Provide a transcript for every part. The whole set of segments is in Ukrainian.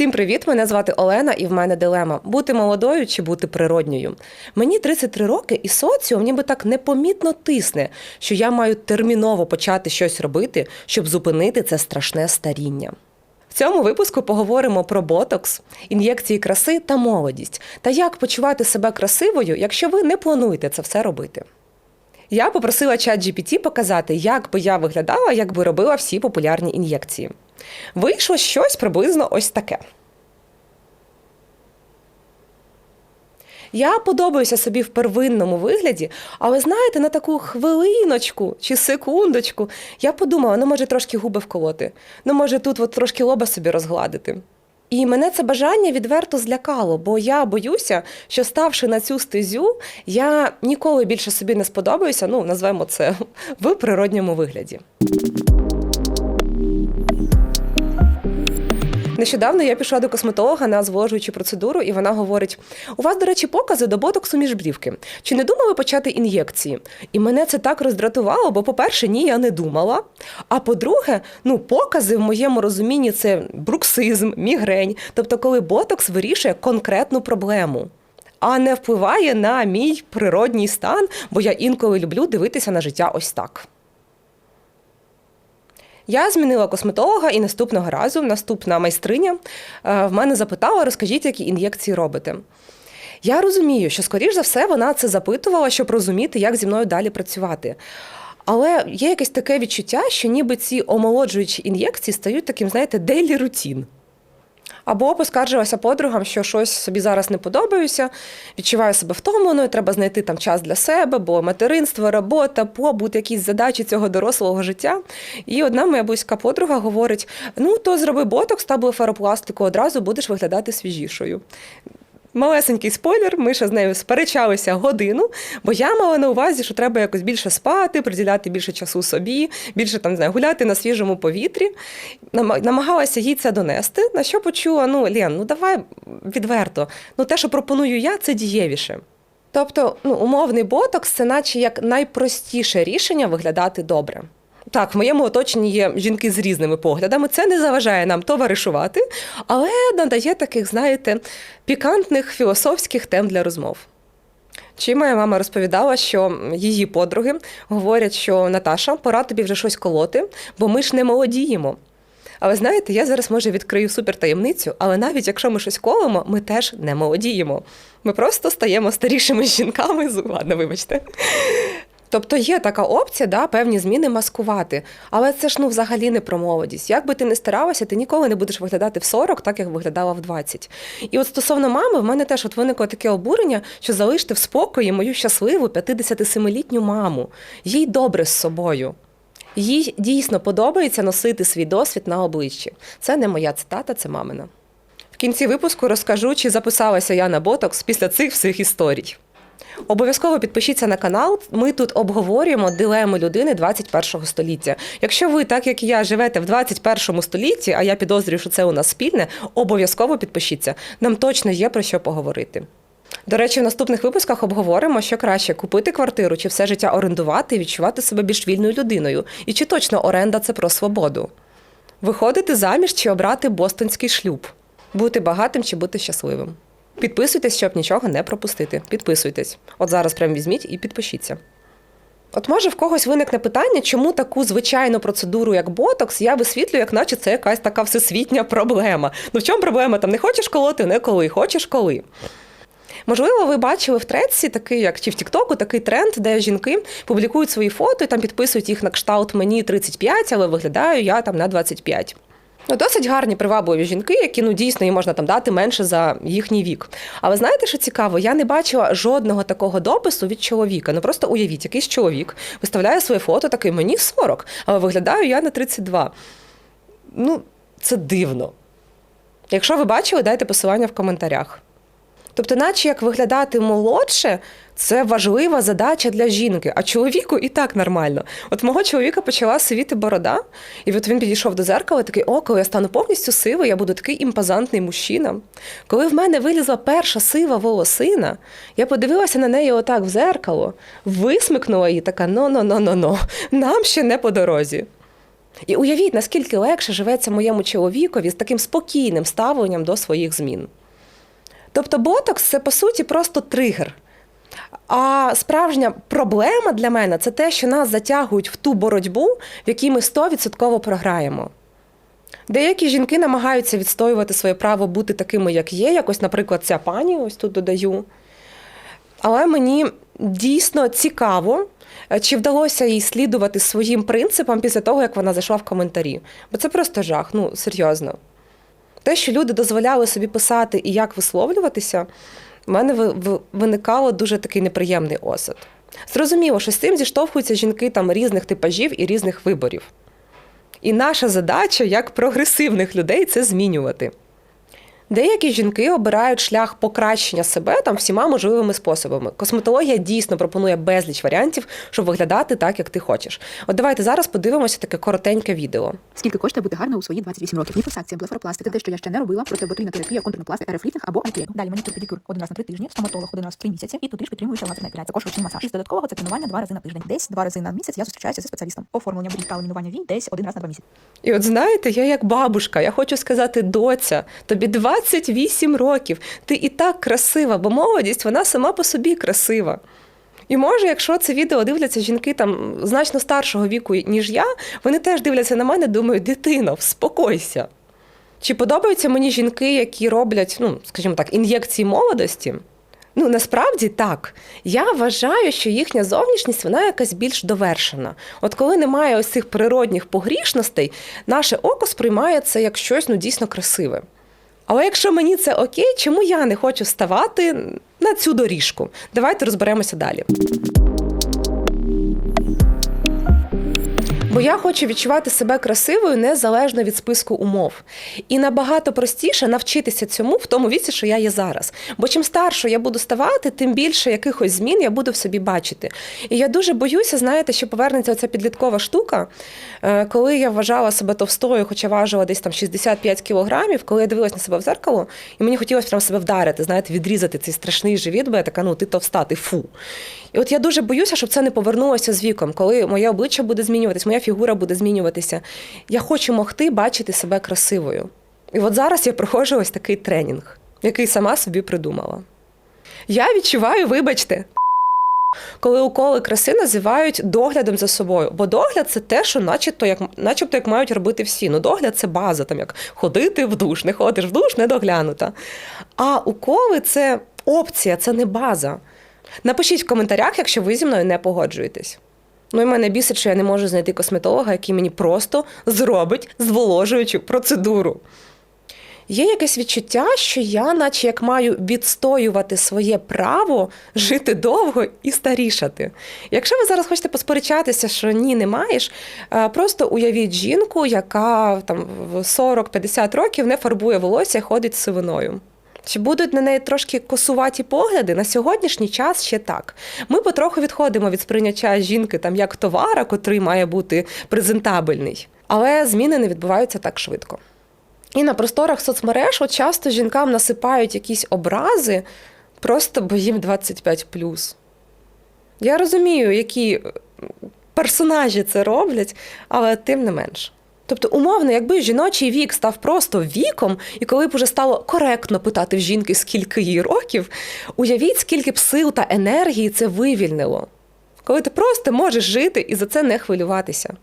Всім привіт! Мене звати Олена, і в мене дилема: бути молодою чи бути природньою. Мені 33 роки, і соціум ніби так непомітно тисне, що я маю терміново почати щось робити, щоб зупинити це страшне старіння. В цьому випуску поговоримо про ботокс, ін'єкції краси та молодість, та як почувати себе красивою, якщо ви не плануєте це все робити. Я попросила чат GPT показати, як би я виглядала, якби робила всі популярні ін'єкції. Вийшло щось приблизно ось таке. Я подобаюся собі в первинному вигляді, але знаєте, на таку хвилиночку чи секундочку я подумала, ну може трошки губи вколоти, ну може тут от трошки лоба собі розгладити. І мене це бажання відверто злякало, бо я боюся, що ставши на цю стезю, я ніколи більше собі не сподобаюся, ну назвемо це в природньому вигляді. Нещодавно я пішла до косметолога на зволожуючу процедуру, і вона говорить: у вас, до речі, покази до ботоксу міжбрівки. Чи не думали почати ін'єкції? І мене це так роздратувало, бо, по-перше, ні, я не думала. А по-друге, ну, покази в моєму розумінні це бруксизм, мігрень, тобто, коли ботокс вирішує конкретну проблему. А не впливає на мій природній стан, бо я інколи люблю дивитися на життя ось так. Я змінила косметолога, і наступного разу наступна майстриня е, в мене запитала: розкажіть, які ін'єкції робите. Я розумію, що, скоріш за все, вона це запитувала, щоб розуміти, як зі мною далі працювати. Але є якесь таке відчуття, що ніби ці омолоджуючі ін'єкції стають таким, знаєте, дейлі рутін. Або поскаржилася подругам, що щось собі зараз не подобаюся, відчуваю себе втомленою, треба знайти там час для себе, бо материнство, робота, побут, якісь задачі цього дорослого життя. І одна моя близька подруга говорить: ну то зроби ботокс та блефаропластику, одразу будеш виглядати свіжішою. Малесенький спойлер, ми ще з нею сперечалися годину, бо я мала на увазі, що треба якось більше спати, приділяти більше часу собі, більше там не знаю, гуляти на свіжому повітрі. Намагалася їй це донести. На що почула: ну, Лен, ну давай відверто. Ну, те, що пропоную я, це дієвіше. Тобто, ну, умовний ботокс це наче як найпростіше рішення виглядати добре. Так, в моєму оточенні є жінки з різними поглядами. Це не заважає нам товаришувати, але надає таких, знаєте, пікантних філософських тем для розмов. Чи моя мама розповідала, що її подруги говорять, що Наташа, пора тобі вже щось колоти, бо ми ж не молодіємо. Але знаєте, я зараз може відкрию супертаємницю, але навіть якщо ми щось колимо, ми теж не молодіємо. Ми просто стаємо старішими жінками. Ладно, вибачте. Тобто є така опція, да, певні зміни маскувати. Але це ж ну взагалі не про молодість. Як би ти не старалася, ти ніколи не будеш виглядати в 40, так як виглядала в 20. І от стосовно мами, в мене теж от виникло таке обурення, що залиште в спокої мою щасливу 57-літню маму. Їй добре з собою. Їй дійсно подобається носити свій досвід на обличчі. Це не моя цитата, це мамина. В кінці випуску розкажу, чи записалася я на ботокс після цих всіх історій. Обов'язково підпишіться на канал. Ми тут обговорюємо дилеми людини 21 століття. Якщо ви, так як і я, живете в 21 столітті, а я підозрюю, що це у нас спільне, обов'язково підпишіться. Нам точно є про що поговорити. До речі, в наступних випусках обговоримо, що краще купити квартиру чи все життя орендувати і відчувати себе більш вільною людиною. І чи точно оренда це про свободу? Виходити заміж чи обрати бостонський шлюб, бути багатим чи бути щасливим. Підписуйтесь, щоб нічого не пропустити. Підписуйтесь. От зараз прямо візьміть і підпишіться. От може в когось виникне питання, чому таку звичайну процедуру, як ботокс, я висвітлюю, як наче це якась така всесвітня проблема. Ну в чому проблема? Там не хочеш колоти, не коли, хочеш коли. Можливо, ви бачили в Трецці такий, як чи в Тіктоку, такий тренд, де жінки публікують свої фото і там підписують їх на кшталт мені 35, але виглядаю я там на 25. Ну, досить гарні привабливі жінки, які ну дійсно їм можна там дати менше за їхній вік. Але знаєте, що цікаво? Я не бачила жодного такого допису від чоловіка. Ну просто уявіть, якийсь чоловік виставляє своє фото, такий мені 40, але виглядаю я на 32. Ну, це дивно. Якщо ви бачили, дайте посилання в коментарях. Тобто, наче як виглядати молодше, це важлива задача для жінки, а чоловіку і так нормально. От мого чоловіка почала сивіти борода, і от він підійшов до зеркала, такий, о, коли я стану повністю сивий, я буду такий імпозантний мужчина. Коли в мене вилізла перша сива волосина, я подивилася на неї отак в зеркало, висмикнула її, така: но-но-но-но-но, нам ще не по дорозі. І уявіть, наскільки легше живеться моєму чоловікові з таким спокійним ставленням до своїх змін. Тобто ботокс це по суті просто тригер. А справжня проблема для мене це те, що нас затягують в ту боротьбу, в якій ми 100% програємо. Деякі жінки намагаються відстоювати своє право бути такими, як є. Якось, наприклад, ця пані, ось тут додаю. Але мені дійсно цікаво, е, чи вдалося їй слідувати своїм принципам після того, як вона зайшла в коментарі. Бо це просто жах, ну серйозно. Те, що люди дозволяли собі писати і як висловлюватися, в мене ви- ви- виникало дуже такий неприємний осад. Зрозуміло, що з цим зіштовхуються жінки там різних типажів і різних виборів. І наша задача як прогресивних людей це змінювати. Деякі жінки обирають шлях покращення себе там всіма можливими способами. Косметологія дійсно пропонує безліч варіантів, щоб виглядати так, як ти хочеш. От давайте зараз подивимося таке коротеньке відео. Скільки коштує бути гарною у свої 28 років? Ліпосакція, блефаропласти, це те, що я ще не робила, протиботулінна терапія, контурна пластика, рефлітинг або альклеїнг. Далі манікюр, педикюр один раз на три тижні, стоматолог один раз в три місяці і тут трішки підтримуюча лазерна епіляція. Також ручний масаж. Із додаткового це тренування два рази на тиждень. Десь два рази на місяць я зустрічаюся зі спеціалістом. Оформлення будь та ламінування вій десь один раз на два місяці. І от знаєте, я як бабушка, я хочу сказати, доця, тобі 28 років, ти і так красива, бо молодість вона сама по собі красива. І може, якщо це відео дивляться жінки там значно старшого віку, ніж я, вони теж дивляться на мене, думають, дитино, вспокойся. Чи подобаються мені жінки, які роблять, ну, скажімо так, ін'єкції молодості? Ну, насправді так. Я вважаю, що їхня зовнішність вона якась більш довершена. От коли немає ось цих природних погрішностей, наше око сприймає це як щось ну, дійсно красиве. Але якщо мені це окей, чому я не хочу ставати на цю доріжку? Давайте розберемося далі. Бо я хочу відчувати себе красивою незалежно від списку умов. І набагато простіше навчитися цьому в тому віці, що я є зараз. Бо чим старше я буду ставати, тим більше якихось змін я буду в собі бачити. І я дуже боюся, знаєте, що повернеться оця підліткова штука, Е, коли я вважала себе товстою, хоча важила десь там 65 кілограмів, коли я дивилась на себе в зеркало, і мені хотілося прямо себе вдарити, знаєте, відрізати цей страшний живіт, бо я така, ну ти товста, ти фу. І от я дуже боюся, щоб це не повернулося з віком, коли моє обличчя буде змінюватись, моя фігура буде змінюватися. Я хочу могти бачити себе красивою. І от зараз я проходжу ось такий тренінг, який сама собі придумала. Я відчуваю, вибачте, коли уколи краси називають доглядом за собою. Бо догляд це те, що начебто як, начебто як мають робити всі. Ну, догляд це база, там як ходити в душ, не ходиш в душ, не доглянута. А уколи це опція, це не база. Напишіть в коментарях, якщо ви зі мною не погоджуєтесь. Ну і мене бісить, що я не можу знайти косметолога, який мені просто зробить зволожуючу процедуру. Є якесь відчуття, що я, наче як маю відстоювати своє право жити довго і старішати. Якщо ви зараз хочете посперечатися, що ні, не маєш, е, просто уявіть жінку, яка там в 40-50 років не фарбує волосся, ходить з сивиною. Чи будуть на неї трошки косуваті погляди? На сьогоднішній час ще так. Ми потроху відходимо від сприйняття жінки там як товара, котрий має бути презентабельний. Але зміни не відбуваються так швидко. І на просторах соцмереж от часто жінкам насипають якісь образи, просто бо їм 25 Я розумію, які персонажі це роблять, але тим не менш. Тобто, умовно, якби жіночий вік став просто віком, і коли б уже стало коректно питати в жінки, скільки їй років, уявіть, скільки б сил та енергії це вивільнило. Коли ти просто можеш жити і за це не хвилюватися.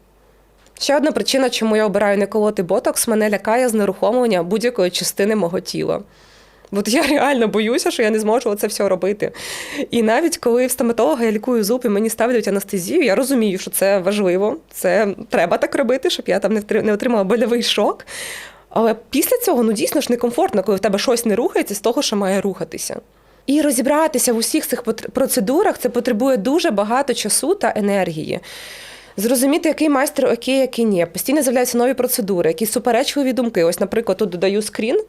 Ще одна причина, чому я обираю не колоти ботокс, мене лякає знерухомлення будь-якої частини мого тіла. От я реально боюся, що я не зможу це все робити. І навіть коли в стоматолога я лікую зуб і мені ставлять анестезію, я розумію, що це важливо, це треба так робити, щоб я там не отримала больовий шок. Але після цього ну дійсно ж некомфортно, коли в тебе щось не рухається з того, що має рухатися. І розібратися в усіх цих процедурах це потребує дуже багато часу та енергії. Зрозуміти, який майстер окей, який ні. Постійно з'являються нові процедури, якісь суперечливі думки. Ось, наприклад, тут додаю скрін,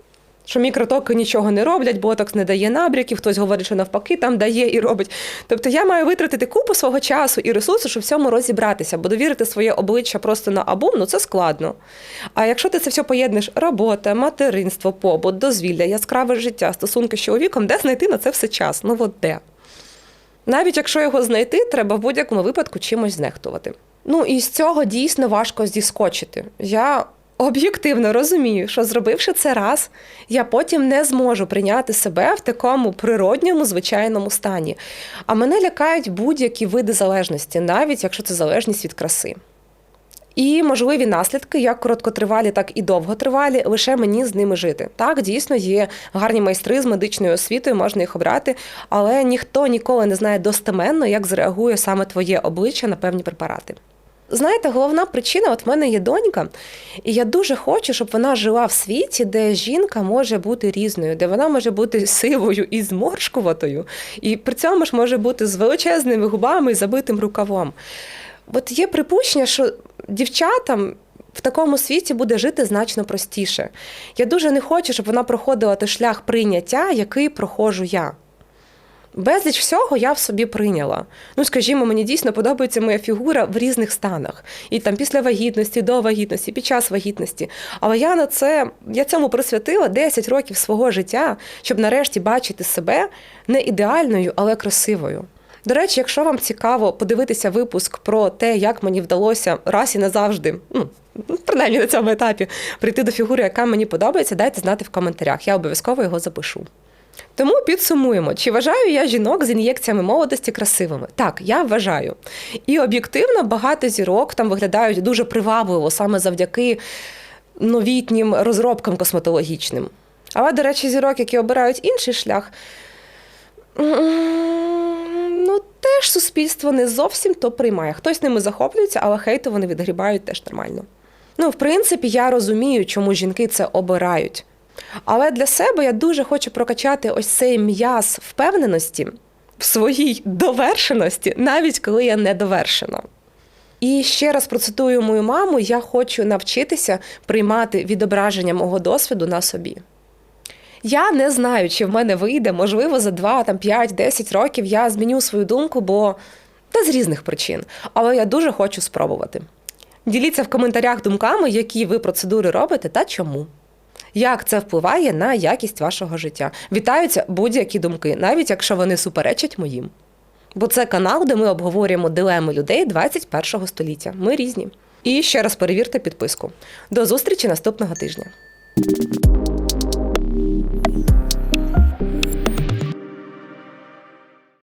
що мікротоки нічого не роблять, ботокс не дає набряків, хтось говорить, що навпаки там дає і робить. Тобто я маю витратити купу свого часу і ресурсу, щоб в цьому розібратися, бо довірити своє обличчя просто на абум, ну це складно. А якщо ти це все поєднеш, робота, материнство, побут, дозвілля, яскраве життя, стосунки з чоловіком, де знайти на це все час? Ну от де? Навіть якщо його знайти, треба в будь-якому випадку чимось знехтувати. Ну і з цього дійсно важко зіскочити. Я об'єктивно розумію, що зробивши це раз, я потім не зможу прийняти себе в такому природньому, звичайному стані. А мене лякають будь-які види залежності, навіть якщо це залежність від краси. І можливі наслідки, як короткотривалі, так і довготривалі, лише мені з ними жити. Так, дійсно, є гарні майстри з медичною освітою, можна їх обрати, але ніхто ніколи не знає достеменно, як зреагує саме твоє обличчя на певні препарати. Знаєте, головна причина: от в мене є донька, і я дуже хочу, щоб вона жила в світі, де жінка може бути різною, де вона може бути сивою і зморшкуватою, і при цьому ж може бути з величезними губами і забитим рукавом. От є припущення, що дівчатам в такому світі буде жити значно простіше. Я дуже не хочу, щоб вона проходила той шлях прийняття, який проходжу я. Безліч всього я в собі прийняла. Ну, скажімо, мені дійсно подобається моя фігура в різних станах. І там після вагітності, до вагітності, під час вагітності. Але я на це я цьому присвятила 10 років свого життя, щоб нарешті бачити себе не ідеальною, але красивою. До речі, якщо вам цікаво подивитися випуск про те, як мені вдалося раз і назавжди, ну принаймні на цьому етапі, прийти до фігури, яка мені подобається, дайте знати в коментарях. Я обов'язково його запишу. Тому підсумуємо, чи вважаю я жінок з ін'єкціями молодості красивими? Так, я вважаю. І об'єктивно багато зірок там виглядають дуже привабливо саме завдяки новітнім розробкам косметологічним. Але, до речі, зірок, які обирають інший шлях, ну теж суспільство не зовсім то приймає. Хтось ними захоплюється, але хейту вони відгрібають теж нормально. Ну, в принципі, я розумію, чому жінки це обирають. Але для себе я дуже хочу прокачати ось цей м'яз впевненості в своїй довершеності, навіть коли я не довершена. І ще раз процитую мою маму: я хочу навчитися приймати відображення мого досвіду на собі. Я не знаю, чи в мене вийде, можливо, за 2, там, 5, 10 років я зміню свою думку, бо та з різних причин. Але я дуже хочу спробувати. Діліться в коментарях думками, які ви процедури робите та чому. Як це впливає на якість вашого життя? Вітаються будь-які думки, навіть якщо вони суперечать моїм. Бо це канал, де ми обговорюємо дилеми людей 21 століття. Ми різні. І ще раз перевірте підписку. До зустрічі наступного тижня.